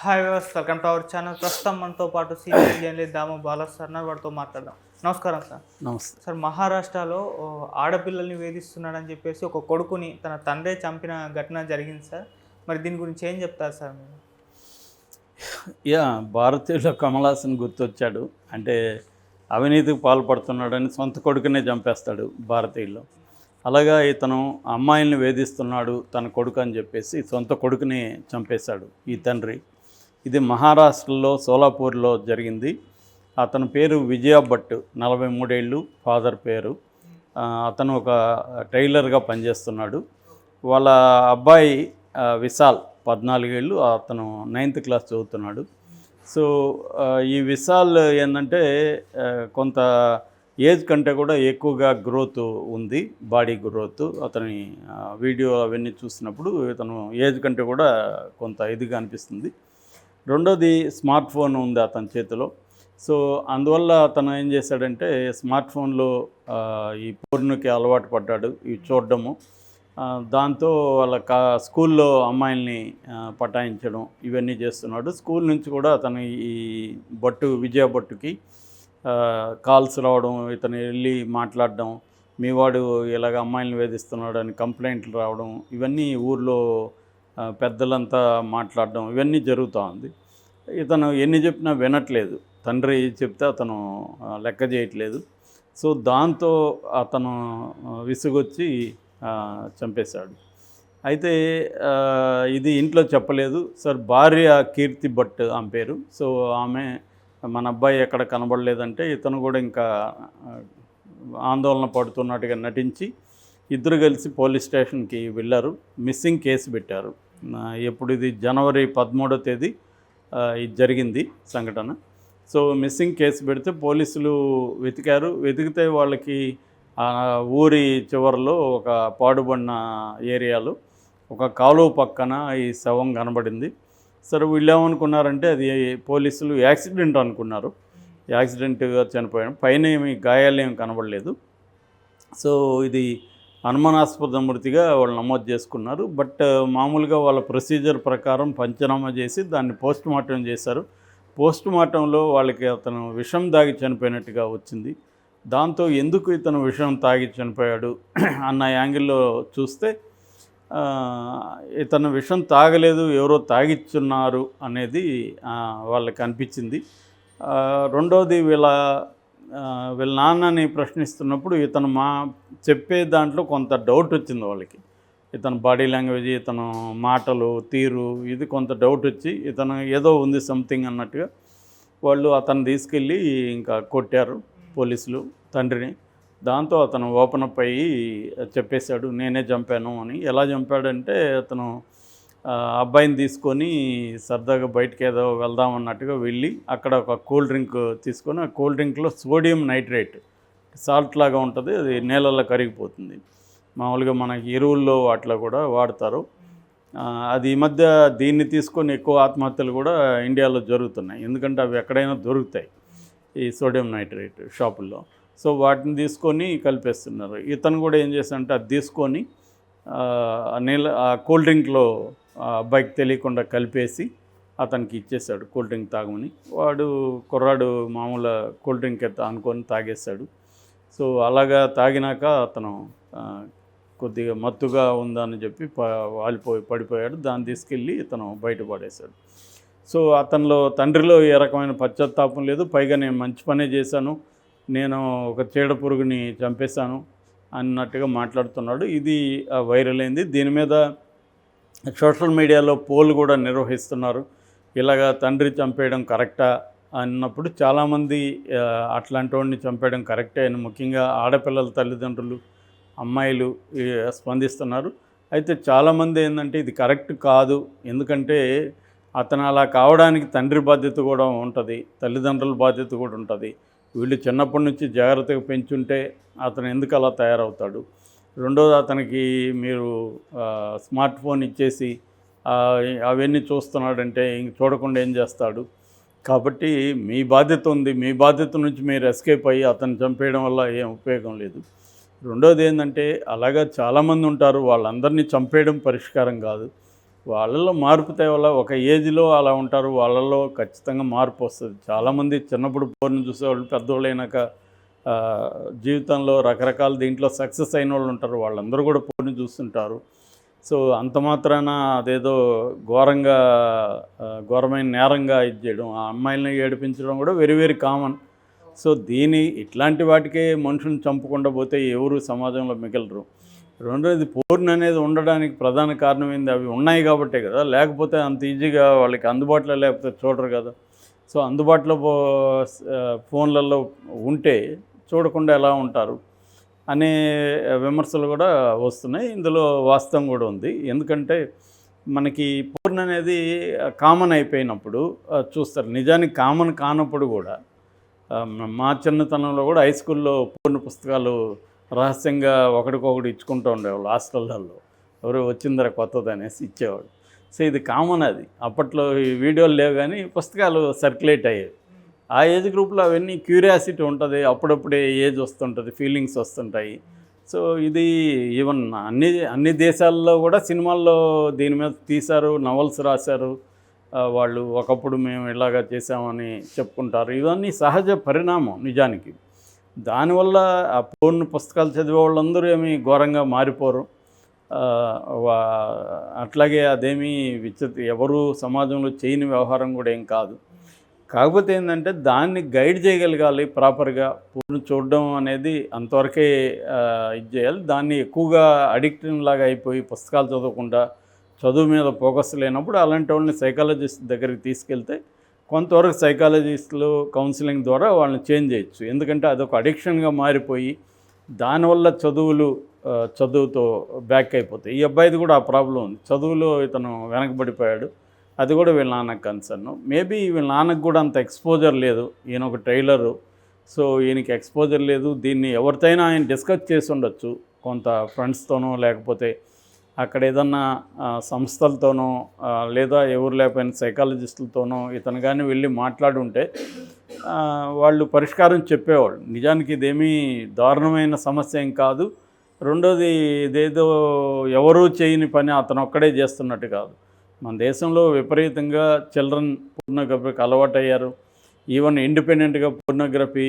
Hi వ్యవస్థ welcome to our channel. ప్రస్తుతం మనతో పాటు సీనియర్ దామ బాలా సార్ ఉన్నారు. వారితో మాట్లాడదాం. నమస్కారం సార్. నమస్తే. సార్ మహారాష్ట్రలో ఆడపిల్లల్ని వేధిస్తున్నాడని చెప్పేసి ఒక కొడుకుని తన తండ్రే చంపిన ఘటన జరిగింది సార్. మరి దీని గురించి ఏం చెప్తారు సార్ మీరు? యా భారతీయుల కమలాసన్ గుర్తొచ్చాడు. అంటే అవినీతికి పాల్పడుతున్నాడని సొంత కొడుకునే చంపేస్తాడు భారతీయుల్లో. అలాగా ఇతను అమ్మాయిల్ని వేధిస్తున్నాడు తన కొడుకు అని చెప్పేసి సొంత కొడుకుని చంపేశాడు ఈ తండ్రి. ఇది మహారాష్ట్రలో సోలాపూర్లో జరిగింది. అతని పేరు విజయ భట్ నలభై మూడేళ్ళు ఫాదర్ పేరు. అతను ఒక టైలర్గా పనిచేస్తున్నాడు. వాళ్ళ అబ్బాయి విశాల్ పద్నాలుగేళ్ళు అతను నైన్త్ క్లాస్ చదువుతున్నాడు. సో ఈ విశాల్ ఏంటంటే కొంత ఏజ్ కంటే కూడా ఎక్కువగా గ్రోత్ ఉంది బాడీ గ్రోత్. అతని వీడియో అవన్నీ చూసినప్పుడు ఇతను ఏజ్ కంటే కూడా కొంత ఇదిగా అనిపిస్తుంది. రెండోది స్మార్ట్ ఫోన్ ఉంది అతని చేతిలో. సో అందువల్ల అతను ఏం చేశాడంటే స్మార్ట్ ఫోన్లో ఈ పూర్ణకి అలవాటు పడ్డాడు ఇవి చూడడము. దాంతో వాళ్ళ కా స్కూల్లో అమ్మాయిల్ని పటాయించడం ఇవన్నీ చేస్తున్నాడు. స్కూల్ నుంచి కూడా అతను ఈ బట్టు విజయ భట్టుకి కాల్స్ రావడం ఇతను వెళ్ళి మాట్లాడడం మీ వాడు ఇలాగ అమ్మాయిల్ని వేధిస్తున్నాడు అని కంప్లైంట్లు రావడం ఇవన్నీ ఊర్లో పెద్దలంతా మాట్లాడడం ఇవన్నీ జరుగుతూ ఉంది. ఇతను ఎన్ని చెప్పినా వినట్లేదు. తండ్రి చెప్తే అతను లెక్క చేయట్లేదు. సో దాంతో అతను విసుగొచ్చి చంపేశాడు. అయితే ఇది ఇంట్లో చెప్పలేదు. సార్ భార్య కీర్తి భట్ ఆమె పేరు. సో ఆమె మన అబ్బాయి ఎక్కడ కనబడలేదంటే ఇతను కూడా ఇంకా ఆందోళన పడుతున్నట్టుగా నటించి ఇద్దరు కలిసి పోలీస్ స్టేషన్కి వెళ్ళారు. మిస్సింగ్ కేసు పెట్టారు. ఎప్పుడు ఇది జనవరి పదమూడో తేదీ ఇది జరిగింది సంఘటన. సో మిస్సింగ్ కేసు పెడితే పోలీసులు వెతికారు. వెతికితే వాళ్ళకి ఊరి చివరిలో ఒక పాడుబడిన ఏరియాలో ఒక కాలువ పక్కన ఈ శవం కనబడింది. సరే వీళ్ళు ఏమనుకున్నారంటే అది పోలీసులు యాక్సిడెంట్ అనుకున్నారు. యాక్సిడెంట్గా చనిపోయాడు పైన ఏమి గాయాలు ఏమి కనబడలేదు. సో ఇది అనుమానాస్పద మృతిగా వాళ్ళు నమోదు చేసుకున్నారు. బట్ మామూలుగా వాళ్ళ ప్రొసీజర్ ప్రకారం పంచనామా చేసి దాన్ని పోస్ట్ మార్టం చేశారు. పోస్ట్ మార్టంలో వాళ్ళకి అతను విషం దాగి చనిపోయినట్టుగా వచ్చింది. దాంతో ఎందుకు ఇతను విషం తాగి చనిపోయాడు అన్న యాంగిల్లో చూస్తే ఇతను విషం తాగలేదు ఎవరో తాగిచ్చున్నారు అనేది వాళ్ళకి అనిపించింది. రెండోది వీళ్ళ వీళ్ళ నాన్నని ప్రశ్నిస్తున్నప్పుడు ఇతను మా చెప్పే దాంట్లో కొంత డౌట్ వచ్చింది వాళ్ళకి. ఇతను బాడీ లాంగ్వేజ్ ఇతను మాటలు తీరు ఇది కొంత డౌట్ వచ్చి ఇతను ఏదో ఉంది సంథింగ్ అన్నట్టుగా వాళ్ళు అతను తీసుకెళ్ళి ఇంకా కొట్టారు పోలీసులు తండ్రిని. దాంతో అతను ఓపెన్ అప్ అయ్యి చెప్పేశాడు నేనే చంపాను అని. ఎలా చంపాడంటే అతను అబ్బాయిని తీసుకొని సరదాగా బయటికి ఏదో వెళ్దాం అన్నట్టుగా వెళ్ళి అక్కడ ఒక కూల్ డ్రింక్ తీసుకొని ఆ కూల్ డ్రింక్లో సోడియం నైట్రేట్ సాల్ట్ లాగా ఉంటుంది అది నేలల్లో కరిగిపోతుంది. మామూలుగా మనకి ఎరువుల్లో వాటిలో కూడా వాడతారు. అది ఈ మధ్య దీన్ని తీసుకొని ఎక్కువ ఆత్మహత్యలు కూడా ఇండియాలో జరుగుతున్నాయి. ఎందుకంటే అవి ఎక్కడైనా దొరుకుతాయి ఈ సోడియం నైట్రేట్ షాపుల్లో. సో వాటిని తీసుకొని కలిపేస్తున్నారు. ఇతను కూడా ఏం చేశాడంటే అది తీసుకొని నీళ్ళ ఆ కూల్ డ్రింక్లో అబ్బాయికి తెలియకుండా కలిపేసి అతనికి ఇచ్చేశాడు కూల్ డ్రింక్ తాగమని. వాడు కుర్రాడు మామూలు కూల్ డ్రింక్ అనుకొని తాగేశాడు. సో అలాగా తాగినాక అతను కొద్దిగా మత్తుగా ఉందని చెప్పి ప వాలిపోయి పడిపోయాడు. దాన్ని తీసుకెళ్ళి ఇతను బయటపడేశాడు సో అతనిలో తండ్రిలో ఏ రకమైన పశ్చాత్తాపం లేదు. పైగా నేను మంచి పనే చేశాను. నేను ఒక చీడ పురుగుని చంపేశాను అన్నట్టుగా మాట్లాడుతున్నాడు. ఇది వైరల్ అయింది. దీని మీద సోషల్ మీడియాలో పోల్ కూడా నిర్వహిస్తున్నారు. ఇలాగా తండ్రి చంపేయడం కరెక్టా అన్నప్పుడు చాలామంది అట్లాంటి వాడిని చంపేయడం కరెక్టే అని ముఖ్యంగా ఆడపిల్లల తల్లిదండ్రులు అమ్మాయిలు స్పందిస్తున్నారు. అయితే చాలామంది ఏంటంటే ఇది కరెక్ట్ కాదు. ఎందుకంటే అతను అలా కావడానికి తండ్రి బాధ్యత కూడా ఉంటుంది తల్లిదండ్రుల బాధ్యత కూడా ఉంటుంది. వీళ్ళు చిన్నప్పటి నుంచి జాగ్రత్తగా పెంచుంటే అతను ఎందుకు అలా తయారవుతాడు? రెండోది అతనికి మీరు స్మార్ట్ ఫోన్ ఇచ్చేసి అవన్నీ చూస్తున్నాడంటే ఇంక చూడకుండా ఏం చేస్తాడు? కాబట్టి మీ బాధ్యత ఉంది. మీ బాధ్యత నుంచి మీరు ఎస్కేప్ అయ్యి అతను చంపేయడం వల్ల ఏం ఉపయోగం లేదు. రెండోది ఏంటంటే అలాగా చాలామంది ఉంటారు. వాళ్ళందరినీ చంపేయడం పరిష్కారం కాదు. వాళ్ళల్లో మార్పు తేవాల ఒక ఏజ్లో అలా ఉంటారు. వాళ్ళల్లో ఖచ్చితంగా మార్పు వస్తుంది. చాలామంది చిన్నప్పుడు పోరిని చూసేవాళ్ళు పెద్దవాళ్ళు అయినాక జీవితంలో రకరకాల దీంట్లో సక్సెస్ అయిన వాళ్ళు ఉంటారు. వాళ్ళందరూ కూడా పోని చూస్తుంటారు. సో అంత మాత్రాన అదేదో ఘోరంగా ఘోరమైన నేరంగా ఇది చేయడం ఆ అమ్మాయిలని ఏడిపించడం కూడా వెరీ వెరీ కామన్ సో దీని ఇట్లాంటి వాటికే మనుషులను చంపకుండా పోతే ఎవరు సమాజంలో మిగలరు? రెండోది పోర్న్ అనేది ఉండడానికి ప్రధాన కారణం ఏంది? అవి ఉన్నాయి కాబట్టే కదా. లేకపోతే అంత ఈజీగా వాళ్ళకి అందుబాటులో లేకపోతే చూడరు కదా. సో అందుబాటులో పో ఫోన్లలో ఉంటే చూడకుండా ఎలా ఉంటారు అనే విమర్శలు కూడా వస్తున్నాయి. ఇందులో వాస్తవం కూడా ఉంది. ఎందుకంటే మనకి పూర్ణ అనేది కామన్ అయిపోయినప్పుడు చూస్తారు. నిజానికి కామన్ కానప్పుడు కూడా మా చిన్నతనంలో కూడా హై స్కూల్లో పూర్ణ పుస్తకాలు రహస్యంగా ఒకడికొకటి ఇచ్చుకుంటూ ఉండేవాళ్ళు హాస్టళ్ళల్లో. ఎవరు వచ్చిందర కొత్తది అనేసి ఇచ్చేవాడు సో ఇది కామన్ అది. అప్పట్లో ఈ వీడియోలు లేవు కానీ పుస్తకాలు సర్క్యులేట్ అయ్యేవి ఆ ఏజ్ గ్రూప్లో అవన్నీ క్యూరియాసిటీ ఉంటుంది. అప్పుడప్పుడే ఏజ్ వస్తుంటుంది ఫీలింగ్స్ వస్తుంటాయి. సో ఇది ఈవెన్ అన్ని అన్ని దేశాల్లో కూడా సినిమాల్లో దీని మీద తీశారు నవల్స్ రాశారు. వాళ్ళు ఒకప్పుడు మేము ఇలాగా చేసామని చెప్పుకుంటారు. ఇవన్నీ సహజ పరిణామం నిజానికి. దానివల్ల ఆ పూర్ణ పుస్తకాలు చదివే వాళ్ళందరూ ఏమీ ఘోరంగా మారిపోరు. వా- అట్లాగే అదేమీ విచిత్ర ఎవరు సమాజంలో చేయని వ్యవహారం కూడా ఏం కాదు. కాకపోతే ఏంటంటే దాన్ని గైడ్ చేయగలగాలి ప్రాపర్గా పూర్ణ చూడడం అనేది అంతవరకే ఇది చేయాలి. దాన్ని ఎక్కువగా అడిక్షన్ లాగా అయిపోయి పుస్తకాలు చదవకుండా చదువు మీద ఫోకస్ లేనప్పుడు అలాంటి వాళ్ళని సైకాలజిస్ట్ దగ్గరికి తీసుకెళ్తే కొంతవరకు సైకాలజిస్టులు కౌన్సిలింగ్ ద్వారా వాళ్ళని చేంజ్ చేయొచ్చు. ఎందుకంటే అదొక అడిక్షన్గా మారిపోయి దానివల్ల చదువులు చదువుతో బ్యాక్ అయిపోతాయి. ఈ అబ్బాయిది కూడా ఆ ప్రాబ్లం ఉంది. చదువులో ఇతను వెనకబడిపోయాడు. అది కూడా వీళ్ళ నాన్నకు కన్సర్న్ మేబీ వీళ్ళ నాన్నకు కూడా అంత ఎక్స్పోజర్ లేదు. ఈయన ఒక ట్రైలరు సో ఈయనకి ఎక్స్పోజర్ లేదు. దీన్ని ఎవరితోనైనా ఆయన డిస్కస్ చేసి ఉండొచ్చు. కొంత ఫ్రెండ్స్తోనో లేకపోతే అక్కడ ఏదన్నా సంస్థలతోనో లేదా ఎవరు లేకపోయిన సైకాలజిస్టులతోనో ఇతను కానీ వెళ్ళి మాట్లాడి ఉంటే వాళ్ళు పరిష్కారం చెప్పేవాళ్ళు. నిజానికి ఇదేమీ దారుణమైన సమస్య ఏం కాదు. రెండోది ఇదేదో ఎవరూ చేయని పని అతను ఒక్కడే చేస్తున్నట్టు కాదు. మన దేశంలో విపరీతంగా చిల్డ్రన్ పూర్ణగ్రఫీకి అలవాటయ్యారు. ఈవెన్ ఇండిపెండెంట్గా పూర్ణగ్రఫీ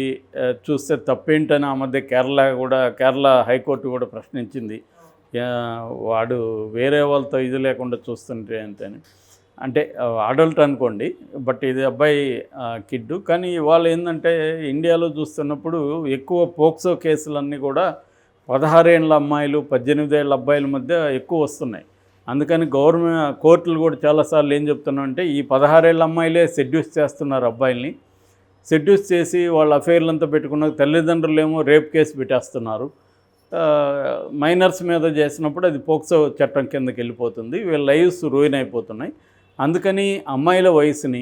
చూస్తే తప్పేంటని ఆ మధ్య కేరళ కూడా కేరళ హైకోర్టు కూడా ప్రశ్నించింది. వాడు వేరే వాళ్ళతో ఇది లేకుండా చూస్తుంటే అంతేని. అంటే అడల్ట్ అనుకోండి బట్ ఇది అబ్బాయి కిడ్డు. కానీ వాళ్ళు ఏంటంటే ఇండియాలో చూస్తున్నప్పుడు ఎక్కువ పోక్సో కేసులన్నీ కూడా పదహారేళ్ళ అమ్మాయిలు పద్దెనిమిదేళ్ళ అబ్బాయిల మధ్య ఎక్కువ వస్తున్నాయి. అందుకని గవర్నమెంట్ కోర్టులు కూడా చాలాసార్లు ఏం చెప్తున్నామంటే ఈ పదహారేళ్ళ అమ్మాయిలే సెడ్యూస్ చేస్తున్నారు అబ్బాయిల్ని. సెడ్యూస్ చేసి వాళ్ళ అఫైర్లంతా పెట్టుకున్న తల్లిదండ్రులు ఏమో రేప్ కేసు పెట్టేస్తున్నారు మైనర్స్ మీద చేసినప్పుడు అది పోక్సో చట్టం కిందకి వెళ్ళిపోతుంది. వీళ్ళ లైవ్స్ రూయిన్ అయిపోతున్నాయి. అందుకని అమ్మాయిల వయసుని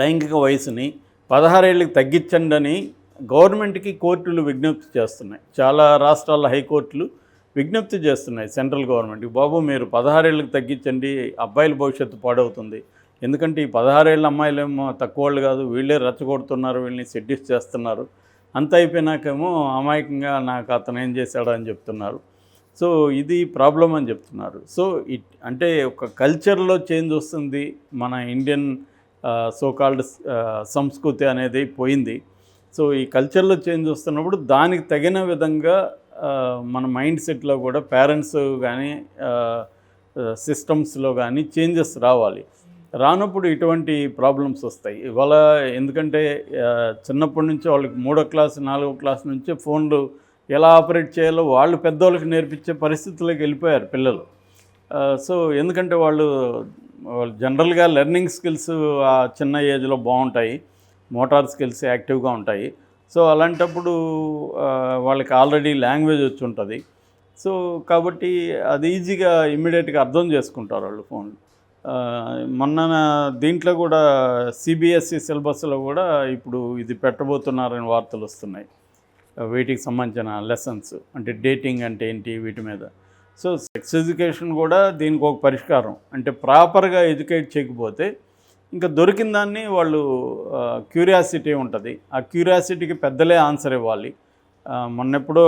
లైంగిక వయసుని పదహారేళ్ళకి తగ్గించండి అని గవర్నమెంట్కి కోర్టులు విజ్ఞప్తి చేస్తున్నాయి. చాలా రాష్ట్రాల హైకోర్టులు విజ్ఞప్తి చేస్తున్నాయి సెంట్రల్ గవర్నమెంట్ బాబు మీరు పదహారేళ్ళకి తగ్గించండి అబ్బాయిల భవిష్యత్తు పాడవుతుంది. ఎందుకంటే ఈ పదహారేళ్ళ అమ్మాయిలేమో తక్కువ వాళ్ళు కాదు వీళ్ళే రచ్చగొడుతున్నారు వీళ్ళని సెడ్యూస్ చేస్తున్నారు. అంత అయిపోయినాకేమో అమాయకంగా నాకు అతను ఏం చేశాడు అని చెప్తున్నారు. సో ఇది ప్రాబ్లం అని చెప్తున్నారు. సో ఇట్ అంటే ఒక కల్చర్లో చేంజ్ వస్తుంది. మన ఇండియన్ సోకాల్డ్ సంస్కృతి అనేది పోయింది. సో ఈ కల్చర్లో చేంజ్ వస్తున్నప్పుడు దానికి తగిన విధంగా మన మైండ్ సెట్లో కూడా పేరెంట్స్ కానీ సిస్టమ్స్లో కానీ చేంజెస్ రావాలి. రానప్పుడు ఇటువంటి ప్రాబ్లమ్స్ వస్తాయి. ఇవాళ ఎందుకంటే చిన్నప్పటి నుంచి వాళ్ళకి మూడో క్లాస్ నాలుగో క్లాస్ నుంచి ఫోన్లు ఎలా ఆపరేట్ చేయాలో వాళ్ళు పెద్దవాళ్ళకి నేర్పించే పరిస్థితుల్లోకి వెళ్ళిపోయారు పిల్లలు. సో ఎందుకంటే వాళ్ళు వాళ్ళు జనరల్గా లెర్నింగ్ స్కిల్స్ ఆ చిన్న ఏజ్లో బాగుంటాయి. మోటార్ స్కిల్స్ యాక్టివ్గా ఉంటాయి. సో అలాంటప్పుడు వాళ్ళకి ఆల్రెడీ లాంగ్వేజ్ వచ్చి ఉంటుంది. సో కాబట్టి అది ఈజీగా ఇమ్మీడియట్గా అర్థం చేసుకుంటారు వాళ్ళు ఫోన్లు మొన్న దీంట్లో కూడా సిబిఎస్ఈ సిలబస్లో కూడా ఇప్పుడు ఇది పెట్టబోతున్నారని వార్తలు వస్తున్నాయి. వీటికి సంబంధించిన లెసన్స్ అంటే డేటింగ్ అంటే ఏంటి వీటి మీద. సో సెక్స్ ఎడ్యుకేషన్ కూడా దీనికి ఒక పరిష్కారం. అంటే ప్రాపర్గా ఎడ్యుకేట్ చేయకపోతే ఇంకా దొరికిన దాన్ని వాళ్ళు క్యూరియాసిటీ ఉంటుంది. ఆ క్యూరియాసిటీకి పెద్దలే ఆన్సర్ ఇవ్వాలి. మొన్నెప్పుడో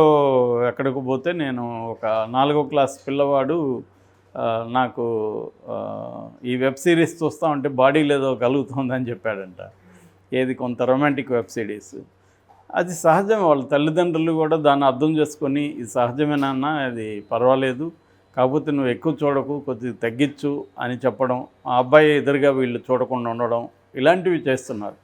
ఎక్కడికి పోతే నేను ఒక నాలుగో క్లాస్ పిల్లవాడు నాకు ఈ వెబ్ సిరీస్ చూస్తా ఉంటే బాడీ లేదో కలుగుతుందని చెప్పాడంట. ఏది కొంత రొమాంటిక్ వెబ్ సిరీస్. అది సహజమే వాళ్ళ తల్లిదండ్రులు కూడా దాన్ని అర్థం చేసుకొని ఇది సహజమేనా అది పర్వాలేదు. కాకపోతే నువ్వు ఎక్కువ చూడకు కొద్దిగా తగ్గించు అని చెప్పడం ఆ అబ్బాయి ఎదురుగా వీళ్ళు చూడకుండా ఉండడం ఇలాంటివి చేస్తున్నారు.